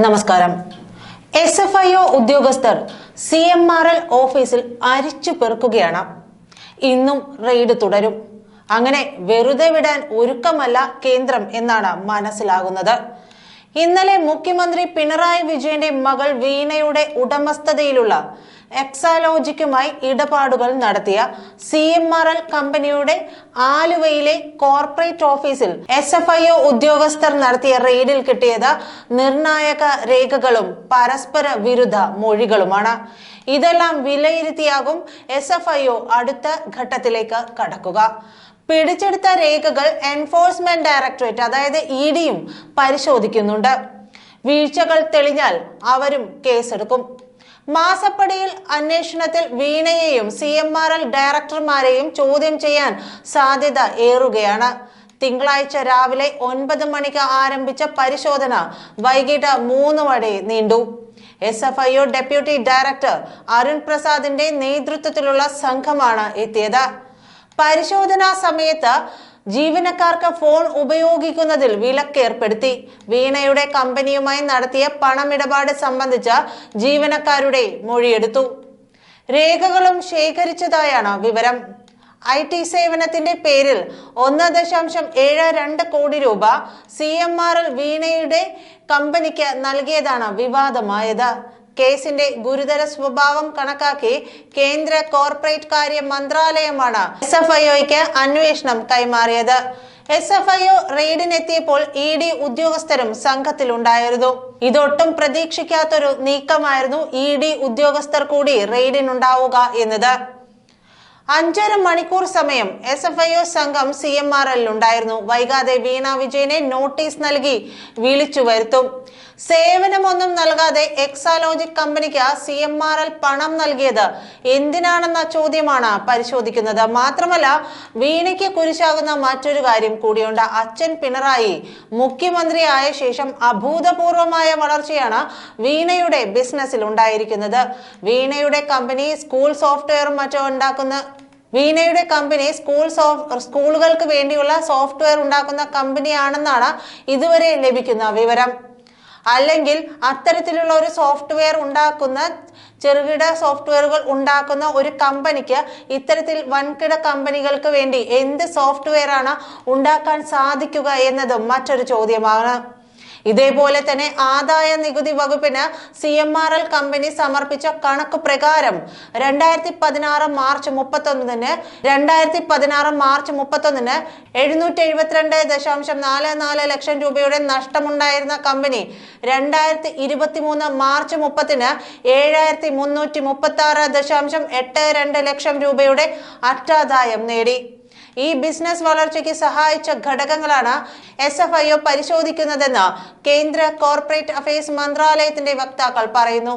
നമസ്കാരം. S F I O ഉദ്യോഗസ്ഥർ C M R L ഓഫീസിൽ അരിച്ചു പെറുക്കുകയാണ്. ഇന്നും റെയ്ഡ് തുടരും. അങ്ങനെ വെറുതെ വിടാൻ ഒരുക്കമല്ല കേന്ദ്രം എന്നാണ് മനസ്സിലാകുന്നത്. ഇന്നലെ മുഖ്യമന്ത്രി പിണറായി വിജയന്റെ മകൾ വീണയുടെ ഉടമസ്ഥതയിലുള്ള എക്സാലോജിക്കുമായി ഇടപാടുകൾ നടത്തിയ സി എം ആർ എൽ കമ്പനിയുടെ ആലുവയിലെ കോർപ്പറേറ്റ് ഓഫീസിൽ എസ് എഫ് ഐ ഒ ഉദ്യോഗസ്ഥർ നടത്തിയ റെയ്ഡിൽ കിട്ടിയത് നിർണായക രേഖകളും പരസ്പര വിരുദ്ധ മൊഴികളുമാണ്. ഇതെല്ലാം വിലയിരുത്തിയാകും എസ് എഫ് ഐ ഒ അടുത്ത ഘട്ടത്തിലേക്ക് കടക്കുക. പിടിച്ചെടുത്ത രേഖകൾ എൻഫോഴ്സ്മെന്റ് ഡയറക്ടറേറ്റ് അതായത് ഇ ഡിയും പരിശോധിക്കുന്നുണ്ട്. വീഴ്ചകൾ തെളിഞ്ഞാൽ അവരും കേസെടുക്കും. മാസപ്പടിയിൽ അന്വേഷണത്തിൽ വീണയെയും സി എം ആർ എൽ ഡയറക്ടർമാരെയും ചോദ്യം ചെയ്യാൻ സാധ്യത ഏറുകയാണ്. തിങ്കളാഴ്ച രാവിലെ ഒൻപത് മണിക്ക് ആരംഭിച്ച പരിശോധന വൈകിട്ട് മൂന്ന് വരെ നീണ്ടു. S F I deputy director Arun പ്രസാദിന്റെ നേതൃത്വത്തിലുള്ള സംഘമാണ് എത്തിയത്. പരിശോധനാ സമയത്ത് ജീവനക്കാർക്ക് ഫോൺ ഉപയോഗിക്കുന്നതിൽ വിലക്ക് ഏർപ്പെടുത്തി. വീണയുടെ കമ്പനിയുമായി നടത്തിയ പണമിടപാട് സംബന്ധിച്ച ജീവനക്കാരുടെ മൊഴിയെടുത്തു. രേഖകളും ശേഖരിച്ചതായാണ് വിവരം. ഐ ടി സേവനത്തിന്റെ പേരിൽ ഒന്ന് ദശാംശം ഏഴ് രണ്ട് കോടി രൂപ സി എം ആർ എൽ വീണയുടെ കമ്പനിക്ക് നൽകിയതാണ് വിവാദമായത്. കേസിന്റെ ഗുരുതര സ്വഭാവം കണക്കാക്കി കേന്ദ്ര കോർപ്പറേറ്റ് കാര്യ മന്ത്രാലയമാണ് എസ് എഫ് ഐഒയ്ക്ക് അന്വേഷണം കൈമാറിയത്. എസ് എഫ് ഐ ഒ റെയ്ഡിനെത്തിയപ്പോൾ ഇ ഡി ഉദ്യോഗസ്ഥരും സംഘത്തിലുണ്ടായിരുന്നു. ഇതൊട്ടും പ്രതീക്ഷിക്കാത്തൊരു നീക്കമായിരുന്നു ഇ ഡി ഉദ്യോഗസ്ഥർ കൂടി റെയ്ഡിനുണ്ടാവുക എന്നത്. അഞ്ചര മണിക്കൂർ സമയം എസ് എഫ് ഐ ഒ സംഘം സി എം ആർ ഉണ്ടായിരുന്നു. വൈകാതെ വീണ വിജയനെ നോട്ടീസ് നൽകി വിളിച്ചു വരുത്തും. സേവനമൊന്നും നൽകാതെ എക്സാലോജിക് കമ്പനിക്ക് സി എം ആർ എൽ പണം നൽകിയത് എന്തിനാണെന്ന ചോദ്യമാണ് പരിശോധിക്കുന്നത്. മാത്രമല്ല വീണയ്ക്ക് കുരിശാകുന്ന മറ്റൊരു കാര്യം കൂടിയുണ്ട്. അച്ഛൻ പിണറായി മുഖ്യമന്ത്രിയായ ശേഷം അഭൂതപൂർവമായ വളർച്ചയാണ് വീണയുടെ ബിസിനസ്സിൽ ഉണ്ടായിരിക്കുന്നത്. വീണയുടെ കമ്പനി സ്കൂൾ സോഫ്റ്റ്വെയറും മറ്റോ ഉണ്ടാക്കുന്ന വീണയുടെ കമ്പനി സ്കൂൾ സ്കൂളുകൾക്ക് വേണ്ടിയുള്ള സോഫ്റ്റ്വെയർ ഉണ്ടാക്കുന്ന കമ്പനിയാണെന്നാണ് ഇതുവരെ ലഭിക്കുന്ന വിവരം. അല്ലെങ്കിൽ അത്തരത്തിലുള്ള ഒരു സോഫ്റ്റ്വെയർ ഉണ്ടാക്കുന്ന ചെറുകിട സോഫ്റ്റ്വെയറുകൾ ഉണ്ടാക്കുന്ന ഒരു കമ്പനിക്ക് ഇത്തരത്തിൽ വൻകിട കമ്പനികൾക്ക് വേണ്ടി എന്ത് സോഫ്റ്റ്വെയർ ആണ് ഉണ്ടാക്കാൻ സാധിക്കുക എന്നതും മറ്റൊരു ചോദ്യമാണ്. ഇതേപോലെ തന്നെ ആദായ നികുതി വകുപ്പിന് C M R L company സമർപ്പിച്ച കണക്ക് പ്രകാരം രണ്ടായിരത്തി പതിനാറ് മാർച്ച് മുപ്പത്തൊന്നിന് രണ്ടായിരത്തി പതിനാറ് മാർച്ച് മുപ്പത്തൊന്നിന് എഴുന്നൂറ്റി എഴുപത്തിരണ്ട് ദശാംശം നാല് നാല് ലക്ഷം രൂപയുടെ നഷ്ടമുണ്ടായിരുന്ന കമ്പനി രണ്ടായിരത്തി ഇരുപത്തി മൂന്ന് മാർച്ച് മുപ്പത്തിന് ഏഴായിരത്തി മുന്നൂറ്റി മുപ്പത്തി ആറ് ദശാംശം എട്ട് രണ്ട് ലക്ഷം രൂപയുടെ അറ്റാദായം നേടി. ഈ ബിസിനസ് വളർച്ചയ്ക്ക് സഹായിച്ച ഘടകങ്ങളാണ് എസ് എഫ് ഐ ഒ പരിശോധിക്കുന്നതെന്ന് കേന്ദ്ര കോർപ്പറേറ്റ് അഫയേഴ്സ് മന്ത്രാലയത്തിന്റെ വക്താക്കൾ പറയുന്നു.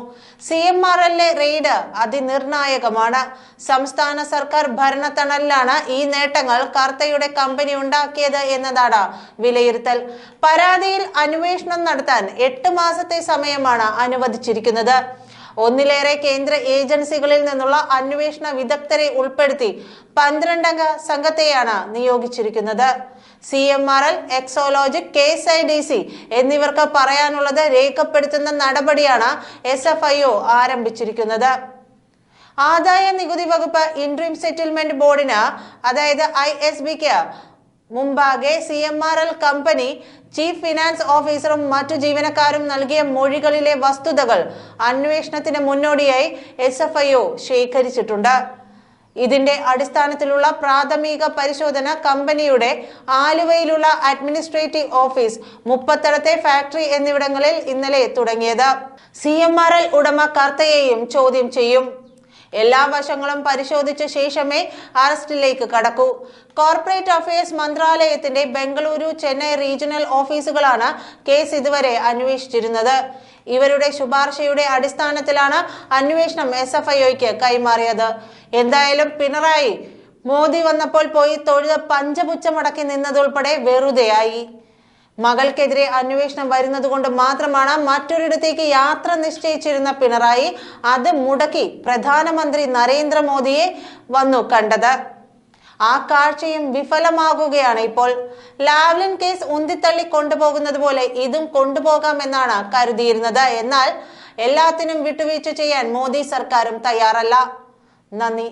സി എം ആർ എല്ലിലെ റെയ്ഡ് അതിനിർണായകമാണ്. സംസ്ഥാന സർക്കാർ ഭരണത്തണലിലാണ് ഈ നേട്ടങ്ങൾ കർത്തയുടെ കമ്പനി ഉണ്ടാക്കിയത് എന്നതാണ് വിലയിരുത്തൽ. പരാതിയിൽ അന്വേഷണം നടത്താൻ എട്ട് മാസത്തെ സമയമാണ് അനുവദിച്ചിരിക്കുന്നത്. ഒന്നിലേറെ കേന്ദ്ര ഏജൻസികളിൽ നിന്നുള്ള അന്വേഷണ വിദഗ്ധരെ ഉൾപ്പെടുത്തി പന്ത്രണ്ടംഗ സംഘത്തെയാണ് നിയോഗിച്ചിരിക്കുന്നത്. C M R L Exalogic K S I D C എന്നിവർക്ക് പറയാനുള്ളത് രേഖപ്പെടുത്തുന്ന നടപടിയാണ് എസ് എഫ് ഐ ഒ ആരംഭിച്ചിരിക്കുന്നത്. ആദായ നികുതി വകുപ്പ് ഇൻട്രീം സെറ്റിൽമെന്റ് ബോർഡിന് അതായത് ഐ എസ് ബിക്ക് മുമ്പാകെ C M R L company chief finance ഓഫീസറും മറ്റു ജീവനക്കാരും നൽകിയ മൊഴികളിലെ വസ്തുതകൾ അന്വേഷണത്തിന് മുന്നോടിയായി എസ് എഫ് ഐ ഒ ശേഖരിച്ചിട്ടുണ്ട്. ഇതിന്റെ അടിസ്ഥാനത്തിലുള്ള പ്രാഥമിക പരിശോധന കമ്പനിയുടെ ആലുവയിലുള്ള അഡ്മിനിസ്ട്രേറ്റീവ് ഓഫീസ് മുപ്പത്തടത്തെ ഫാക്ടറി എന്നിവിടങ്ങളിൽ ഇന്നലെ തുടങ്ങിയത്. സി ഉടമ കർത്തയെയും ചോദ്യം ചെയ്യും. എല്ലാ വശങ്ങളും പരിശോധിച്ച ശേഷമേ അറസ്റ്റിലേക്ക് കടക്കൂ. കോർപ്പറേറ്റ് അഫയേഴ്സ് മന്ത്രാലയത്തിന്റെ ബംഗളൂരു ചെന്നൈ റീജിയണൽ ഓഫീസുകളാണ് കേസ് ഇതുവരെ അന്വേഷിച്ചിരുന്നത്. ഇവരുടെ ശുപാർശയുടെ അടിസ്ഥാനത്തിലാണ് അന്വേഷണം എസ് എഫ് ഐഒക്ക് കൈമാറിയത്. എന്തായാലും പിണറായി മോദി വന്നപ്പോൾ പോയി തൊഴുത പഞ്ചപുച്ചമടക്കി നിന്നതുൾപ്പെടെ വെറുതെയായി. മകൾക്കെതിരെ അന്വേഷണം വരുന്നതുകൊണ്ട് മാത്രമാണ് മറ്റൊരിടത്തേക്ക് യാത്ര നിശ്ചയിച്ചിരുന്ന പിണറായി അത് മുടക്കി പ്രധാനമന്ത്രി നരേന്ദ്രമോദിയെ വന്നു കണ്ടത്. ആ കാഴ്ചയും വിഫലമാകുകയാണ് ഇപ്പോൾ. ലാവ്ലിൻ കേസ് ഉന്തിത്തള്ളി കൊണ്ടുപോകുന്നത് പോലെ ഇതും കൊണ്ടുപോകാമെന്നാണ് കരുതിയിരുന്നത്. എന്നാൽ എല്ലാത്തിനും വിട്ടുവീഴ്ച ചെയ്യാൻ മോദി സർക്കാരും തയ്യാറല്ല. നന്ദി.